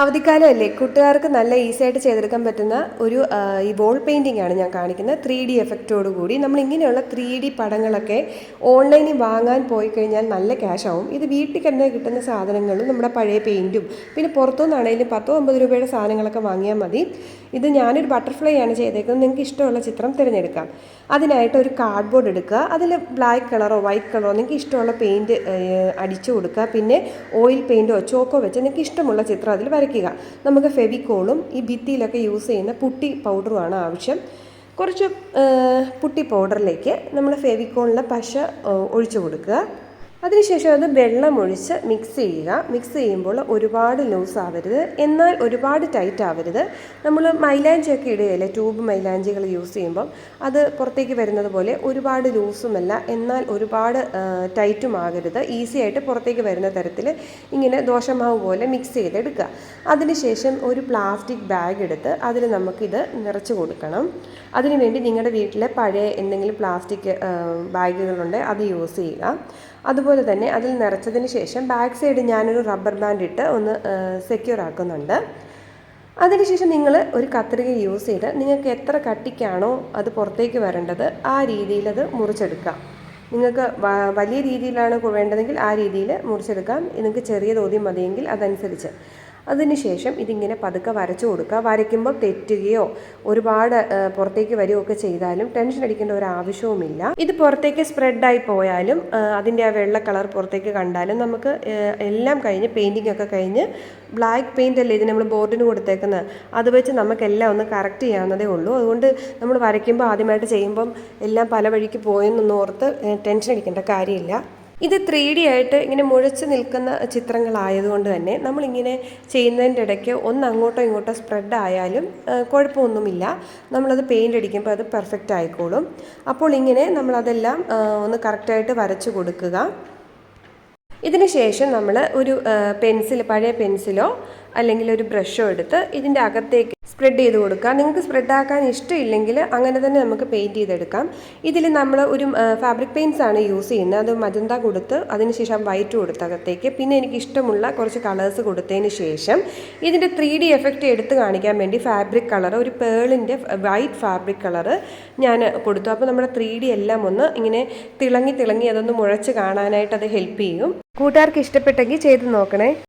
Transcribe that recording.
അവധിക്കാലമല്ലേ? കൂട്ടുകാർക്ക് നല്ല ഈസി ആയിട്ട് ചെയ്തെടുക്കാൻ പറ്റുന്ന ഒരു ഈ വോൾ പെയിന്റിംഗ് ആണ് ഞാൻ കാണിക്കുന്നത്. ത്രീ ഡി എഫക്റ്റോട് കൂടി. നമ്മൾ ഇങ്ങനെയുള്ള ത്രീ ഡി പടങ്ങളൊക്കെ ഓൺലൈനിൽ വാങ്ങാൻ പോയി കഴിഞ്ഞാൽ നല്ല ക്യാഷ് ആവും. ഇത് വീട്ടിൽ തന്നെ കിട്ടുന്ന സാധനങ്ങളും നമ്മുടെ പഴയ പെയിന്റും പിന്നെ പുറത്തുനിന്നാണെങ്കിലും പത്തോ അമ്പത് രൂപയുടെ സാധനങ്ങളൊക്കെ വാങ്ങിയാൽ മതി. ഇത് ഞാനൊരു ബട്ടർഫ്ലൈ ആണ് ചെയ്തേക്കുന്നത്. നിങ്ങൾക്ക് ഇഷ്ടമുള്ള ചിത്രം തിരഞ്ഞെടുക്കാം. അതിനായിട്ട് ഒരു കാർഡ് ബോർഡ് എടുക്കുക. അതിൽ ബ്ലാക്ക് കളറോ വൈറ്റ് കളറോ നിങ്ങൾക്ക് ഇഷ്ടമുള്ള പെയിന്റ് അടിച്ചു കൊടുക്കുക. പിന്നെ ഓയിൽ പെയിന്റോ ചോക്കോ വെച്ച് നിങ്ങൾക്ക് ഇഷ്ടമുള്ള ചിത്രം അതിൽ വരയ്ക്കുക നമുക്ക് ഫെവിക്കോളും ഈ ഭിത്തിയിലൊക്കെ യൂസ് ചെയ്യുന്ന പുട്ടി പൗഡറുമാണ് ആവശ്യം. കുറച്ച് പുട്ടി പൗഡറിലേക്ക് നമ്മൾ ഫെവിക്കോളിലെ പശ ഒഴിച്ചു കൊടുക്കുക. അതിനുശേഷം അത് വെള്ളമൊഴിച്ച് മിക്സ് ചെയ്യുക. മിക്സ് ചെയ്യുമ്പോൾ ഒരുപാട് ലൂസ് ആവരുത്. എന്നാൽ ഒരുപാട് ടൈറ്റ് ആവരുത്. നമ്മൾ മൈലാഞ്ചിയൊക്കെ ഇടുകയല്ലേ? ട്യൂബ് മൈലാഞ്ചികൾ യൂസ് ചെയ്യുമ്പം അത് പുറത്തേക്ക് വരുന്നത് പോലെ ഒരുപാട് ലൂസുമല്ല എന്നാൽ ഒരുപാട് ടൈറ്റും ആകരുത്. ഈസി ആയിട്ട് പുറത്തേക്ക് വരുന്ന തരത്തിൽ ഇങ്ങനെ ദോശമാവ് പോലെ മിക്സ് ചെയ്തെടുക്കുക. അതിനുശേഷം ഒരു പ്ലാസ്റ്റിക് ബാഗ് എടുത്ത് അതിൽ നമുക്കിത് നിറച്ച് കൊടുക്കണം. അതിനുവേണ്ടി നിങ്ങളുടെ വീട്ടിലെ പഴയ എന്തെങ്കിലും പ്ലാസ്റ്റിക് ബാഗുകളുണ്ട് അത് യൂസ് ചെയ്യുക. അതുപോലെ തന്നെ അതിൽ നിറച്ചതിന് ശേഷം ബാക്ക് സൈഡ് ഞാനൊരു റബ്ബർ ബാൻഡ് ഇട്ട് ഒന്ന് സെക്യൂർ ആക്കുന്നുണ്ട്. അതിനുശേഷം നിങ്ങൾ ഒരു കത്രിക യൂസ് ചെയ്ത് നിങ്ങൾക്ക് എത്ര കട്ടിക്കാണോ അത് പുറത്തേക്ക് വരേണ്ടത് ആ രീതിയിൽ അത് മുറിച്ചെടുക്കാം. നിങ്ങൾക്ക് വലിയ രീതിയിലാണ് വേണ്ടതെങ്കിൽ ആ രീതിയിൽ മുറിച്ചെടുക്കാം. നിങ്ങൾക്ക് ചെറിയ തോതി മതിയെങ്കിൽ അതനുസരിച്ച്. അതിനുശേഷം ഇതിങ്ങനെ പതുക്കെ വരച്ചു കൊടുക്കുക. വരയ്ക്കുമ്പോൾ തെറ്റുകയോ ഒരുപാട് പുറത്തേക്ക് വരികയോ ഒക്കെ ചെയ്താലും ടെൻഷൻ അടിക്കേണ്ട ഒരു ആവശ്യവുമില്ല. ഇത് പുറത്തേക്ക് സ്പ്രെഡായി പോയാലും അതിന്റെ ആ വെള്ള കളർ പുറത്തേക്ക് കണ്ടാലും നമുക്ക് എല്ലാം കഴിഞ്ഞ് പെയിന്റിംഗ് ഒക്കെ കഴിഞ്ഞ് ബ്ലാക്ക് പെയിന്റ് അല്ലേ ഇത് നമ്മൾ ബോർഡിന് കൊടുത്തേക്കുന്നത് അത് വെച്ച് നമുക്കെല്ലാം ഒന്ന് കറക്റ്റ് ചെയ്യാവുന്നതേ ഉള്ളൂ. അതുകൊണ്ട് നമ്മൾ വരയ്ക്കുമ്പോൾ ആദ്യമായിട്ട് ചെയ്യുമ്പം എല്ലാം പല വഴിക്ക് പോയെന്നൊന്നും ഓർത്ത് ടെൻഷൻ അടിക്കേണ്ട കാര്യമില്ല. ഇത് ത്രീ ഡി ആയിട്ട് ഇങ്ങനെ മുഴച്ച് നിൽക്കുന്ന ചിത്രങ്ങളായതുകൊണ്ട് തന്നെ നമ്മളിങ്ങനെ ചെയ്യുന്നതിന്റെ ഇടയ്ക്ക് ഒന്ന് അങ്ങോട്ടോ ഇങ്ങോട്ടോ സ്പ്രെഡ് ആയാലും കുഴപ്പമൊന്നുമില്ല. നമ്മളത് പെയിന്റ് അടിക്കുമ്പോൾ അത് പെർഫെക്റ്റ് ആയിക്കോളും. അപ്പോൾ ഇങ്ങനെ നമ്മളതെല്ലാം ഒന്ന് കറക്റ്റായിട്ട് വരച്ചു കൊടുക്കുക. ഇതിന് ശേഷം നമ്മൾ ഒരു പെൻസിൽ പഴയ പെൻസിലോ അല്ലെങ്കിൽ ഒരു ബ്രഷോ എടുത്ത് ഇതിന്റെ അകത്തേക്ക് സ്പ്രെഡ് ചെയ്ത് കൊടുക്കുക നിങ്ങൾക്ക് സ്പ്രെഡ് ആക്കാൻ ഇഷ്ടമില്ലെങ്കിൽ അങ്ങനെ തന്നെ നമുക്ക് പെയിന്റ് ചെയ്തെടുക്കാം. ഇതിൽ നമ്മൾ ഒരു ഫാബ്രിക് പെയിന്റ്സ് ആണ് യൂസ് ചെയ്യുന്നത്. അത് മജന്ത കൊടുത്ത് അതിനുശേഷം വൈറ്റ് കൊടുത്തകത്തേക്ക് പിന്നെ എനിക്ക് ഇഷ്ടമുള്ള കുറച്ച് കളേഴ്സ് കൊടുത്തതിന് ശേഷം ഇതിന്റെ ത്രീ ഡി എഫക്റ്റ് എടുത്ത് കാണിക്കാൻ വേണ്ടി ഫാബ്രിക് കളർ ഒരു പേളിന്റെ വൈറ്റ് ഫാബ്രിക് കളർ ഞാൻ കൊടുത്തു. അപ്പോൾ നമ്മുടെ ത്രീ ഡി എല്ലാം ഒന്ന് ഇങ്ങനെ തിളങ്ങി തിളങ്ങി അതൊന്ന് മുഴച്ച് കാണാനായിട്ട് അത് ഹെൽപ്പ് ചെയ്യും. കൂട്ടുകാർക്ക് ഇഷ്ടപ്പെട്ടെങ്കിൽ ചെയ്ത് നോക്കണേ.